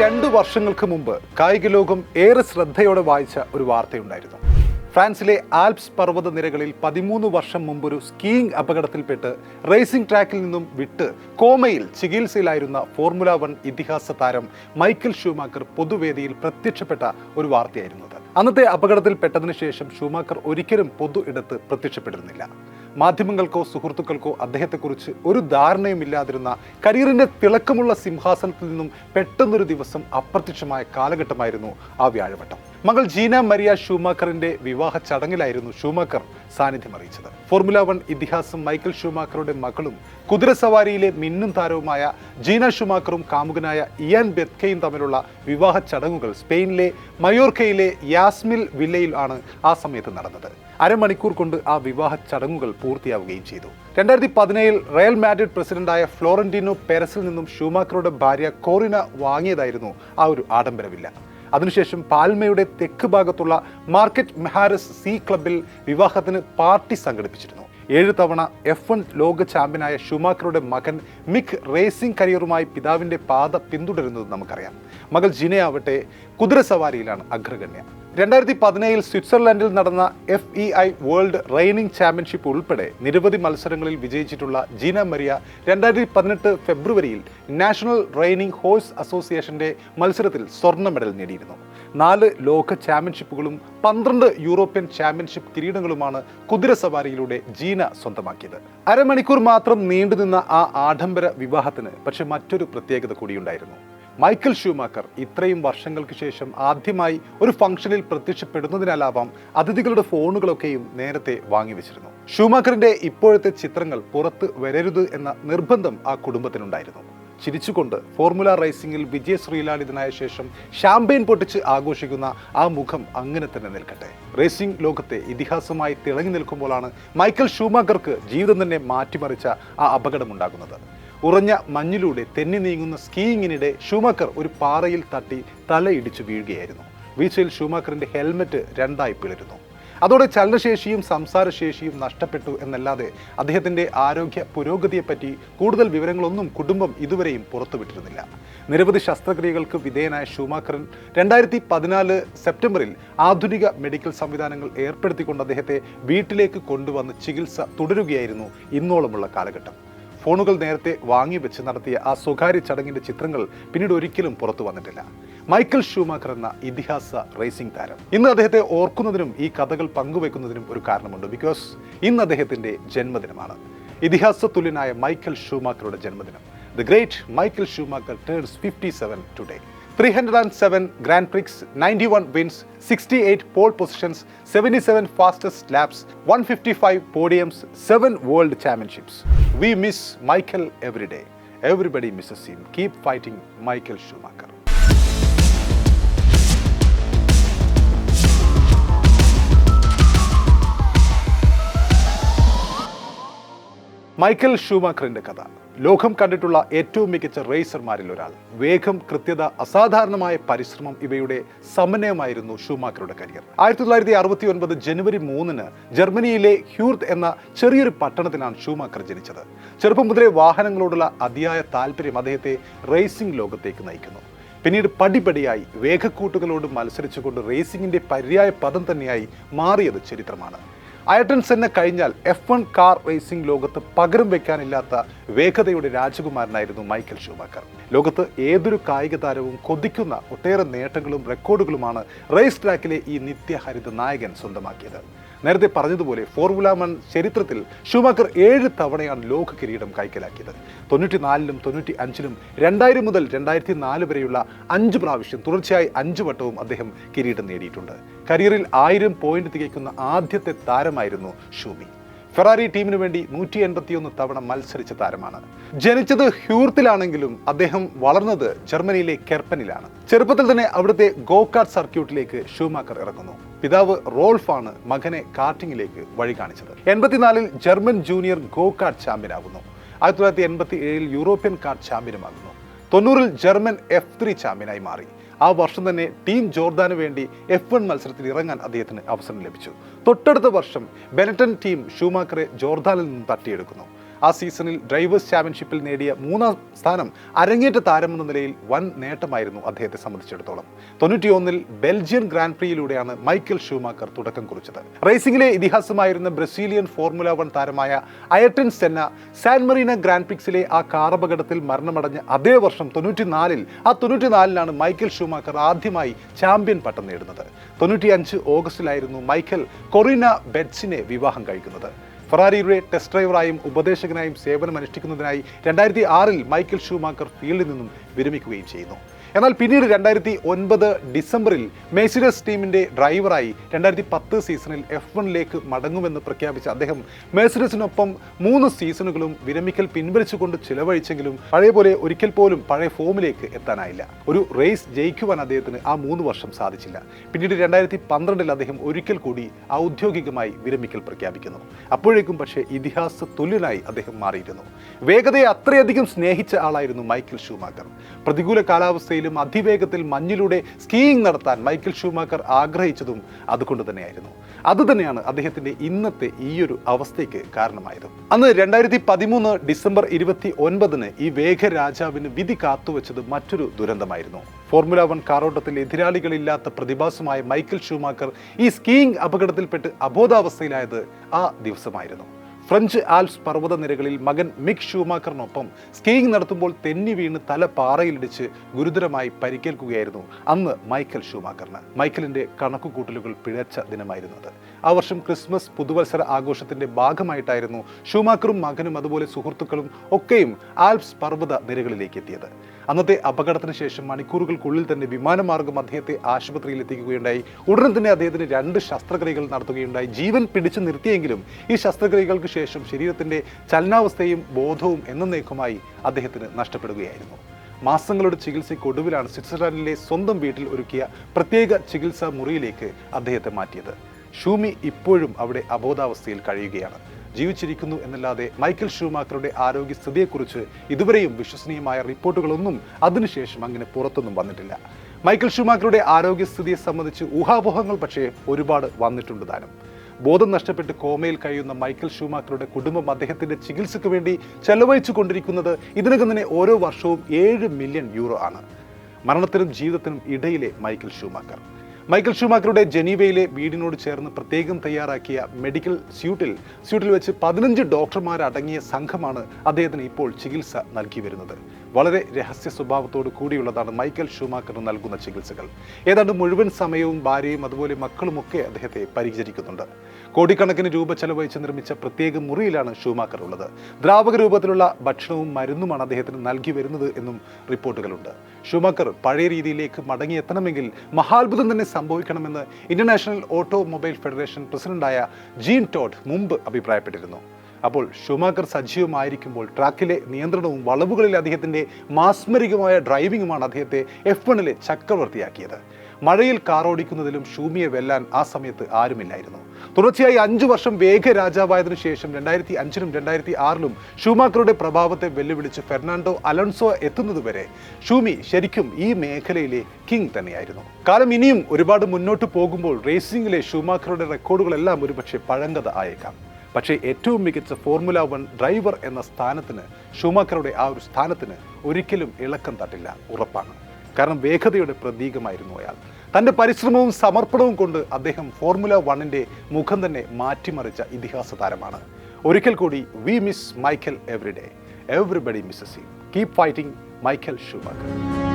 രണ്ടു വർഷങ്ങൾക്ക് മുമ്പ് കായിക ലോകം ഏറെ ശ്രദ്ധയോടെ വായിച്ച ഒരു വാർത്തയുണ്ടായിരുന്നു. ഫ്രാൻസിലെ ആൽപ്സ് പർവത നിരകളിൽ പതിമൂന്ന് വർഷം മുമ്പൊരു സ്കീയിങ് അപകടത്തിൽപ്പെട്ട് റേസിംഗ് ട്രാക്കിൽ നിന്നും വിട്ട് കോമയിൽ ചികിത്സയിലായിരുന്ന ഫോർമുല വൺ ഇതിഹാസ താരം മൈക്കൽ ഷൂമാക്കർ പൊതുവേദിയിൽ പ്രത്യക്ഷപ്പെട്ട ഒരു വാർത്തയായിരുന്നു അന്നത്തെ അപകടത്തിൽപ്പെട്ടതിന് ശേഷം ഷൂമാക്കർ ഒരിക്കലും പൊതു ഇടത്ത് പ്രത്യക്ഷപ്പെട്ടിരുന്നില്ല. മാധ്യമങ്ങൾക്കോ സുഹൃത്തുക്കൾക്കോ അദ്ദേഹത്തെക്കുറിച്ച് ഒരു ധാരണയും ഇല്ലാതിരുന്ന കരിയറിന്റെ തിളക്കമുള്ള സിംഹാസനത്തിൽ നിന്നും പെട്ടെന്നൊരു ദിവസം അപ്രത്യക്ഷമായ കാലഘട്ടമായിരുന്നു ആ വ്യാഴവട്ടം. മകൾ ജീന മരിയ ഷൂമാക്കറിന്റെ വിവാഹ ചടങ്ങിലായിരുന്നു ഷൂമാക്കർ സാന്നിധ്യം അറിയിച്ചത്. ഫോർമുല വൺ ഇതിഹാസം മൈക്കൽ ഷൂമാക്കറുടെ മകളും കുതിരസവാരിയിലെ മിന്നും താരവുമായ ജീന ഷുമാക്കറും കാമുകനായ ഇയാൻ ബെത്കയും തമ്മിലുള്ള വിവാഹ ചടങ്ങുകൾ സ്പെയിനിലെ മയോർക്കയിലെ യാസ്മിൽ വില്ലയിൽ ആണ് ആ സമയത്ത് നടന്നത്. അരമണിക്കൂർ കൊണ്ട് ആ വിവാഹ ചടങ്ങുകൾ പൂർത്തിയാവുകയും ചെയ്തു. രണ്ടായിരത്തി പതിനേഴിൽ റയൽ മാഡ്രിഡ് പ്രസിഡന്റായ ഫ്ലോറന്റീനോ പെരസിൽ നിന്നും ഷൂമാക്കറുടെ ഭാര്യ കോറിന വാങ്ങിയതായിരുന്നു ആ ഒരു ആഡംബര വില്ല അതിനുശേഷം പാൽമയുടെ തെക്ക് ഭാഗത്തുള്ള മാർക്കറ്റ് മെഹാരസ് സി ക്ലബിൽ വിവാഹത്തിന് പാർട്ടി സംഘടിപ്പിച്ചിരുന്നു. ഏഴ് തവണ എഫ് വൺ ലോക ചാമ്പ്യനായ ഷുമാക്കറുടെ മകൻ മിക് റേസിംഗ് കരിയറുമായി പിതാവിന്റെ പാത പിന്തുടരുന്നത് നമുക്കറിയാം. മകൾ ജിനയാവട്ടെ കുതിരസവാരിയിലാണ് അഗ്രഗണ്യ. രണ്ടായിരത്തി പതിനേഴിൽ സ്വിറ്റ്സർലൻഡിൽ നടന്ന F E I world reining championship ഉൾപ്പെടെ നിരവധി മത്സരങ്ങളിൽ വിജയിച്ചിട്ടുള്ള ജീന മരിയ രണ്ടായിരത്തി പതിനെട്ട് ഫെബ്രുവരിയിൽ നാഷണൽ റെയിനിംഗ് ഹോഴ്സ് അസോസിയേഷന്റെ മത്സരത്തിൽ സ്വർണ മെഡൽ നേടിയിരുന്നു. നാല് ലോക ചാമ്പ്യൻഷിപ്പുകളും പന്ത്രണ്ട് യൂറോപ്യൻ ചാമ്പ്യൻഷിപ്പ് കിരീടങ്ങളുമാണ് കുതിരസവാരിയിലൂടെ ജീന സ്വന്തമാക്കിയത്. അരമണിക്കൂർ മാത്രം നീണ്ടുനിന്ന ആ ആഡംബര വിവാഹത്തിന് പക്ഷെ മറ്റൊരു പ്രത്യേകത കൂടിയുണ്ടായിരുന്നു. മൈക്കൽ ഷൂമാക്കർ ഇത്രയും വർഷങ്ങൾക്ക് ശേഷം ആദ്യമായി ഒരു ഫംഗ്ഷനിൽ പ്രത്യക്ഷപ്പെടുന്നതിനാലാവാം അതിഥികളുടെ ഫോണുകളൊക്കെയും നേരത്തെ വാങ്ങിവെച്ചിരുന്നു ഷൂമാക്കറിന്റെ ഇപ്പോഴത്തെ ചിത്രങ്ങൾ പുറത്ത് വരരുത് എന്ന നിർബന്ധം ആ കുടുംബത്തിനുണ്ടായിരുന്നു. ചിരിച്ചുകൊണ്ട് ഫോർമുല റേസിംഗിൽ വിജയശ്രീലാളിതനായ ശേഷം ഷാമ്പയിൻ പൊട്ടിച്ച് ആഘോഷിക്കുന്ന ആ മുഖം അങ്ങനെ തന്നെ നിൽക്കട്ടെ. റേസിംഗ് ലോകത്തെ ഇതിഹാസമായി തിളങ്ങി നിൽക്കുമ്പോഴാണ് മൈക്കൽ ഷൂമാക്കർക്ക് ജീവിതം തന്നെ മാറ്റിമറിച്ച ആ അപകടമുണ്ടാകുന്നത്. ഉറഞ്ഞ മഞ്ഞിലൂടെ തെന്നി നീങ്ങുന്ന സ്കീയിങ്ങിനിടെ ഷൂമാക്കർ ഒരു പാറയിൽ തട്ടി തലയിടിച്ചു വീഴുകയായിരുന്നു. വീഴ്ചയിൽ ഷൂമാക്കറിന്റെ ഹെൽമറ്റ് രണ്ടായി പിളരുന്നു. അതോടെ ചലനശേഷിയും സംസാരശേഷിയും നഷ്ടപ്പെട്ടു എന്നല്ലാതെ അദ്ദേഹത്തിന്റെ ആരോഗ്യ പുരോഗതിയെപ്പറ്റി കൂടുതൽ വിവരങ്ങളൊന്നും കുടുംബം ഇതുവരെയും പുറത്തുവിട്ടിരുന്നില്ല. നിരവധി ശസ്ത്രക്രിയകൾക്ക് വിധേയനായ ഷൂമാക്കറൻ രണ്ടായിരത്തി പതിനാല് സെപ്റ്റംബറിൽ ആധുനിക മെഡിക്കൽ സംവിധാനങ്ങൾ ഏർപ്പെടുത്തിക്കൊണ്ട് അദ്ദേഹത്തെ വീട്ടിലേക്ക് കൊണ്ടുവന്ന് ചികിത്സ തുടരുകയായിരുന്നു ഇന്നോളമുള്ള കാലഘട്ടം. ഫോണുകൾ നേരത്തെ വാങ്ങി വെച്ച് നടത്തിയ ആ സ്വകാര്യ ചടങ്ങിന്റെ ചിത്രങ്ങൾ പിന്നീട് ഒരിക്കലും പുറത്തു വന്നിട്ടില്ല. മൈക്കൽ ഷൂമാക്കർ എന്ന ഇതിഹാസ റേസിംഗ് താരം. ഇന്ന് അദ്ദേഹത്തെ ഓർക്കുന്നതിനും ഈ കഥകൾ പങ്കുവെക്കുന്നതിനും ഒരു കാരണമുണ്ട്. ബിക്കോസ് ഇന്ന് അദ്ദേഹത്തിന്റെ ജന്മദിനമാണ്. ഇതിഹാസ തുല്യനായ മൈക്കൽ ഷൂമാക്കറുടെ ജന്മദിനം. The great Michael Schumacher turns fifty seven today 307 Grand Prix, 91 wins, 68 pole positions, 77 fastest laps, 155 podiums, 7 world championships. We miss Michael every day. Everybody misses him. Keep fighting Michael Schumacher. Michael ഷൂമാക്കറിന്റെ കഥ. ലോകം കണ്ടിട്ടുള്ള ഏറ്റവും മികച്ച റേസർമാരിൽ ഒരാൾ. വേഗം കൃത്യത അസാധാരണമായ പരിശ്രമം ഇവയുടെ സമന്വയമായിരുന്നു ഷൂമാക്കറുടെ കരിയർ. ആയിരത്തി തൊള്ളായിരത്തി അറുപത്തി ഒൻപത് ജനുവരി മൂന്നിന് ജർമ്മനിയിലെ ഹ്യൂർത്ത് എന്ന ചെറിയൊരു പട്ടണത്തിലാണ് ഷൂമാക്കർ ജനിച്ചത്. ചെറുപ്പം മുതലേ വാഹനങ്ങളോടുള്ള അതിയായ താല്പര്യം അദ്ദേഹത്തെ റേസിംഗ് ലോകത്തേക്ക് നയിക്കുന്നു. പിന്നീട് പടിപടിയായി വേഗക്കൂട്ടുകളോട് മത്സരിച്ചുകൊണ്ട് റേസിംഗിന്റെ പര്യായ പദം തന്നെയായി മാറിയത് ചരിത്രമാണ്. അയട്ടൺ സെന്നെ കഴിഞ്ഞാൽ എഫ് വൺ കാർ റേസിംഗ് ലോകത്ത് പകരം വെക്കാനില്ലാത്ത വേഗതയുടെ രാജകുമാരനായിരുന്നു മൈക്കൽ ഷൂമാക്കർ. ലോകത്ത് ഏതൊരു കായിക താരവും കൊതിക്കുന്ന ഒട്ടേറെ നേട്ടങ്ങളും റെക്കോർഡുകളുമാണ് റേസ് ട്രാക്കിലെ ഈ നിത്യഹരിത നായകൻ സ്വന്തമാക്കിയത്. നേരത്തെ പറഞ്ഞതുപോലെ ഫോർമുല വൺ ചരിത്രത്തിൽ ഷൂമാക്കർ ഏഴ് തവണയാണ് ലോക കിരീടം കൈക്കലാക്കിയത്. തൊണ്ണൂറ്റി നാലിലും തൊണ്ണൂറ്റി അഞ്ചിലും രണ്ടായിരം മുതൽ രണ്ടായിരത്തി നാല് വരെയുള്ള അഞ്ച് പ്രാവശ്യം തുടർച്ചയായി അഞ്ച് വട്ടവും അദ്ദേഹം കിരീടം നേടിയിട്ടുണ്ട്. കരിയറിൽ ആയിരം പോയിന്റ് തികയ്ക്കുന്ന ആദ്യത്തെ താരമായിരുന്നു ഷൂമി ഫെറാറി ടീമിന് വേണ്ടി നൂറ്റി എൺപത്തിയൊന്ന് തവണ മത്സരിച്ച താരമാണ്. ജനിച്ചത് ഹ്യൂർത്തിലാണെങ്കിലും അദ്ദേഹം വളർന്നത് ജർമ്മനിയിലെ കെർപ്പനിലാണ്. ചെറുപ്പത്തിൽ തന്നെ അവിടുത്തെ ഗോ കാർട്ട് സർക്യൂട്ടിലേക്ക് ഷൂമാക്കർ ഇറങ്ങുന്നു. പിതാവ് റോൾഫാണ് മകനെ കാർട്ടിങ്ങിലേക്ക് വഴി കാണിച്ചത് എൺപത്തിനാലിൽ ജർമ്മൻ ജൂനിയർ ഗോ കാർട്ട് ചാമ്പ്യനാകുന്നു. ആയിരത്തി തൊള്ളായിരത്തി എൺപത്തി ഏഴിൽ യൂറോപ്യൻ കാർട്ട് ചാമ്പ്യനുമാകുന്നു. തൊണ്ണൂറിൽ ജർമ്മൻ എഫ് ത്രീ ചാമ്പ്യനായി മാറി. ആ വർഷം തന്നെ ടീം ജോർദാന് വേണ്ടി എഫ് വൺ മത്സരത്തിൽ ഇറങ്ങാൻ അദ്ദേഹത്തിന് അവസരം ലഭിച്ചു. തൊട്ടടുത്ത വർഷം ബെനറ്റൻ ടീം ഷൂമാക്കറെ ജോർദാനിൽ നിന്ന് തട്ടിയെടുക്കുന്നു. ആ സീസണിൽ ഡ്രൈവേഴ്സ് ചാമ്പ്യൻഷിപ്പിൽ നേടിയ മൂന്നാം സ്ഥാനം അരങ്ങേറ്റ താരമെന്ന നിലയിൽ വൻ നേട്ടമായിരുന്നു അദ്ദേഹത്തെ സംബന്ധിച്ചിടത്തോളം. തൊണ്ണൂറ്റിയൊന്നിൽ ബെൽജിയൻ ഗ്രാൻഡ് പ്രിയിലൂടെയാണ് മൈക്കൽ ഷൂമാക്കർ തുടക്കം കുറിച്ചത്. റേസിംഗിലെ ഇതിഹാസമായിരുന്ന ബ്രസീലിയൻ ഫോർമുല വൺ താരമായ Ayrton Senna San Marino grand പ്രിക്സിലെ ആ കാറപകടത്തിൽ മരണമടഞ്ഞ അതേ വർഷം തൊണ്ണൂറ്റിനാലിൽ ആ തൊണ്ണൂറ്റിനാലിലാണ് മൈക്കൽ ഷൂമാക്കർ ആദ്യമായി ചാമ്പ്യൻ പട്ടം നേടുന്നത്. തൊണ്ണൂറ്റിയഞ്ച് ഓഗസ്റ്റിലായിരുന്നു മൈക്കൽ കൊറീന ബെറ്റ്സിനെ വിവാഹം കഴിക്കുന്നത്. ഫെറാരിയുടെ ടെസ്റ്റ് ഡ്രൈവറായും ഉപദേശകനായും സേവനമനുഷ്ഠിക്കുന്നതിനായി രണ്ടായിരത്തി ആറിൽ മൈക്കിൾ ഷൂമാക്കർ ഫീൽഡിൽ നിന്നും വിരമിക്കുകയും ചെയ്യുന്നു. എന്നാൽ പിന്നീട് രണ്ടായിരത്തി ഒൻപത് ഡിസംബറിൽ മേഴ്സിഡസ് ടീമിന്റെ ഡ്രൈവറായി രണ്ടായിരത്തി പത്ത് സീസണിൽ എഫ് വണ്ണിലേക്ക് മടങ്ങുമെന്ന് പ്രഖ്യാപിച്ച അദ്ദേഹം മേഴ്സിഡസിനൊപ്പം മൂന്ന് സീസണുകളും വിരമിക്കൽ പിൻവലിച്ചുകൊണ്ട് ചിലവഴിച്ചെങ്കിലും പഴയ പോലെ ഒരിക്കൽ പോലും പഴയ ഫോമിലേക്ക് എത്താനായില്ല. ഒരു റേസ് ജയിക്കുവാൻ അദ്ദേഹത്തിന് ആ മൂന്ന് വർഷം സാധിച്ചില്ല. പിന്നീട് രണ്ടായിരത്തി പന്ത്രണ്ടിൽ അദ്ദേഹം ഒരിക്കൽ കൂടി ഔദ്യോഗികമായി വിരമിക്കൽ പ്രഖ്യാപിക്കുന്നു. അപ്പോഴേക്കും പക്ഷേ ഇതിഹാസ തുല്യനായി അദ്ദേഹം മാറിയിരുന്നു. വേഗതയെ അത്രയധികം സ്നേഹിച്ച ആളായിരുന്നു മൈക്കിൾ ഷൂമാക്കർ. പ്രതികൂല കാലാവസ്ഥയിലും അതിവേഗത്തിൽ മഞ്ഞിലൂടെ സ്കീയിങ് നടത്താൻ മൈക്കിൾ ഷൂമാക്കർ ആഗ്രഹിച്ചതും അതുകൊണ്ട് തന്നെയായിരുന്നു. അതുതന്നെയാണ് അദ്ദേഹത്തിന്റെ ഇന്നത്തെ ഈ ഒരു അവസ്ഥയ്ക്ക് കാരണമായത്. അന്ന് രണ്ടായിരത്തി പതിമൂന്ന് ഡിസംബർ ഇരുപത്തി ഒൻപതിന് ഈ വേഗരാജാവിന് വിധി കാത്തുവച്ചത് മറ്റൊരു ദുരന്തമായിരുന്നു. ഫോർമുല വൺ കാറോട്ടത്തിൽ എതിരാളികളില്ലാത്ത പ്രതിഭാസമായ മൈക്കിൾ ഷൂമാക്കർ ഈ സ്കീയിങ് അപകടത്തിൽപ്പെട്ട് അബോധാവസ്ഥയിലായത് ആ ദിവസമായിരുന്നു. ഫ്രഞ്ച് ആൽപ്സ് പർവതനിരകളിൽ മകൻ മിക് ഷൂമാക്കറിനൊപ്പം സ്കീയിങ് നടത്തുമ്പോൾ തെന്നി വീണ് തല പാറയിലിടിച്ച് ഗുരുതരമായി പരിക്കേൽക്കുകയായിരുന്നു അന്ന് മൈക്കൽ ഷൂമാക്കറിന്. മൈക്കലിന്റെ കണക്കുകൂട്ടലുകൾ പിഴച്ച ദിനമായിരുന്നു അത്. ആ വർഷം ക്രിസ്മസ് പുതുവത്സര ആഘോഷത്തിന്റെ ഭാഗമായിട്ടായിരുന്നു ഷൂമാക്കറും മകനും അതുപോലെ സുഹൃത്തുക്കളും ഒക്കെയും ആൽപ്സ് പർവത നിരകളിലേക്ക് എത്തിയത്. അന്നത്തെ അപകടത്തിന് ശേഷം മണിക്കൂറുകൾക്കുള്ളിൽ തന്നെ വിമാനമാർഗം അദ്ദേഹത്തെ ആശുപത്രിയിൽ എത്തിക്കുകയുണ്ടായി. ഉടൻ തന്നെ അദ്ദേഹത്തിന് രണ്ട് ശസ്ത്രക്രിയകൾ നടത്തുകയുണ്ടായി. ജീവൻ പിടിച്ചു നിർത്തിയെങ്കിലും ഈ ശസ്ത്രക്രിയകൾക്ക് ശേഷം ശരീരത്തിന്റെ ചലനാവസ്ഥയും ബോധവും എന്നേക്കുമായി അദ്ദേഹത്തിന് നഷ്ടപ്പെടുകയായിരുന്നു. മാസങ്ങളുടെ ചികിത്സയ്ക്കൊടുവിലാണ് സ്വിറ്റ്സർലാൻഡിലെ സ്വന്തം വീട്ടിൽ ഒരുക്കിയ പ്രത്യേക ചികിത്സാ മുറിയിലേക്ക് അദ്ദേഹത്തെ മാറ്റിയത്. ഷൂമി ഇപ്പോഴും അവിടെ അബോധാവസ്ഥയിൽ കഴിയുകയാണ്. ജീവിച്ചിരിക്കുന്നു എന്നല്ലാതെ മൈക്കൽ ഷൂമാക്കറുടെ ആരോഗ്യസ്ഥിതിയെക്കുറിച്ച് ഇതുവരെയും വിശ്വസനീയമായ റിപ്പോർട്ടുകളൊന്നും അതിനുശേഷം അങ്ങനെ പുറത്തൊന്നും വന്നിട്ടില്ല. മൈക്കിൾ ഷൂമാക്കറുടെ ആരോഗ്യസ്ഥിതിയെ സംബന്ധിച്ച് ഊഹാപോഹങ്ങൾ പക്ഷേ ഒരുപാട് വന്നിട്ടുണ്ട് താനും. ബോധം നഷ്ടപ്പെട്ട് കോമയിൽ കഴിയുന്ന മൈക്കിൾ ഷൂമാക്കറുടെ കുടുംബം അദ്ദേഹത്തിന്റെ ചികിത്സയ്ക്ക് വേണ്ടി ചെലവഴിച്ചു കൊണ്ടിരിക്കുന്നത് ഇതിനകം തന്നെ ഓരോ വർഷവും ഏഴ് മില്യൺ യൂറോ ആണ്. മരണത്തിനും ജീവിതത്തിനും ഇടയിലെ മൈക്കിൾ ഷൂമാക്കർ. മൈക്കൽ ഷുമാക്കറുടെ ജനീവയിലെ വീടിനോട് ചേർന്ന് പ്രത്യേകം തയ്യാറാക്കിയ മെഡിക്കൽ സ്യൂട്ടിൽ സ്യൂട്ടിൽ വെച്ച് പതിനഞ്ച് ഡോക്ടർമാരടങ്ങിയ സംഘമാണ് അദ്ദേഹത്തിന് ഇപ്പോൾ ചികിത്സ നൽകി വരുന്നത്. വളരെ രഹസ്യ സ്വഭാവത്തോട് കൂടിയുള്ളതാണ് മൈക്കൽ ഷുമാക്കറിന് നൽകുന്ന ചികിത്സകൾ. ഏതാണ്ട് മുഴുവൻ സമയവും ഭാര്യയും അതുപോലെ മക്കളുമൊക്കെ അദ്ദേഹത്തെ പരിചരിക്കുന്നുണ്ട്. കോടിക്കണക്കിന് രൂപ ചെലവഴിച്ച് നിർമ്മിച്ച പ്രത്യേക മുറിയിലാണ് ഷൂമാക്കർ ഉള്ളത്. ദ്രാവക രൂപത്തിലുള്ള ഭക്ഷണവും മരുന്നുമാണ് അദ്ദേഹത്തിന് നൽകി വരുന്നത് എന്നും റിപ്പോർട്ടുകളുണ്ട്. ഷുമാക്കർ പഴയ രീതിയിലേക്ക് മടങ്ങിയെത്തണമെങ്കിൽ മഹാത്ഭുതം തന്നെ സംഭവിക്കണമെന്ന് ഇന്റർനാഷണൽ ഓട്ടോമൊബൈൽ ഫെഡറേഷൻ പ്രസിഡന്റായ ജീൻ ടോഡ് മുമ്പ് അഭിപ്രായപ്പെട്ടിരുന്നു. അപ്പോൾ ഷുമാക്കർ സജീവമായിരിക്കുമ്പോൾ ട്രാക്കിലെ നിയന്ത്രണവും വളവുകളിൽ അദ്ദേഹത്തിന്റെ മാസ്മരികമായ ഡ്രൈവിംഗുമാണ് അദ്ദേഹത്തെ എഫ് വണ്ണിലെ ചക്രവർത്തിയാക്കിയത്. മഴയിൽ കാറോടിക്കുന്നതിലും ഷൂമിയെ വെല്ലാൻ ആ സമയത്ത് ആരുമില്ലായിരുന്നു. തുടർച്ചയായി അഞ്ചു വർഷം വേഗ രാജാവായതിനു ശേഷം രണ്ടായിരത്തി അഞ്ചിലും രണ്ടായിരത്തി ആറിലും ഷൂമാക്കറുടെ പ്രഭാവത്തെ വെല്ലുവിളിച്ച് ഫെർണാണ്ടോ അലൺസോ എത്തുന്നതുവരെ ഷൂമി ശരിക്കും ഈ മേഖലയിലെ കിങ് തന്നെയായിരുന്നു. കാലം ഇനിയും ഒരുപാട് മുന്നോട്ട് പോകുമ്പോൾ റേസിംഗിലെ ഷൂമാക്കറുടെ റെക്കോർഡുകളെല്ലാം ഒരുപക്ഷെ പഴങ്കത ആയേക്കാം. പക്ഷേ ഏറ്റവും മികച്ച ഫോർമുല വൺ ഡ്രൈവർ എന്ന സ്ഥാനത്തിന് ഷൂമാക്കറുടെ ആ ഒരു സ്ഥാനത്തിന് ഒരിക്കലും ഇളക്കം തട്ടില്ല ഉറപ്പാണ്. കാരണം വേഗതയുടെ പ്രതീകമായിരുന്നു അയാൾ. തന്റെ പരിശ്രമവും സമർപ്പണവും കൊണ്ട് അദ്ദേഹം ഫോർമുല വണ്ണിന്റെ മുഖം തന്നെ മാറ്റിമറിച്ച ഇതിഹാസ താരമാണ്. ഒരിക്കൽ കൂടി we miss Michael everyday everybody misses you keep fighting Michael Schumacher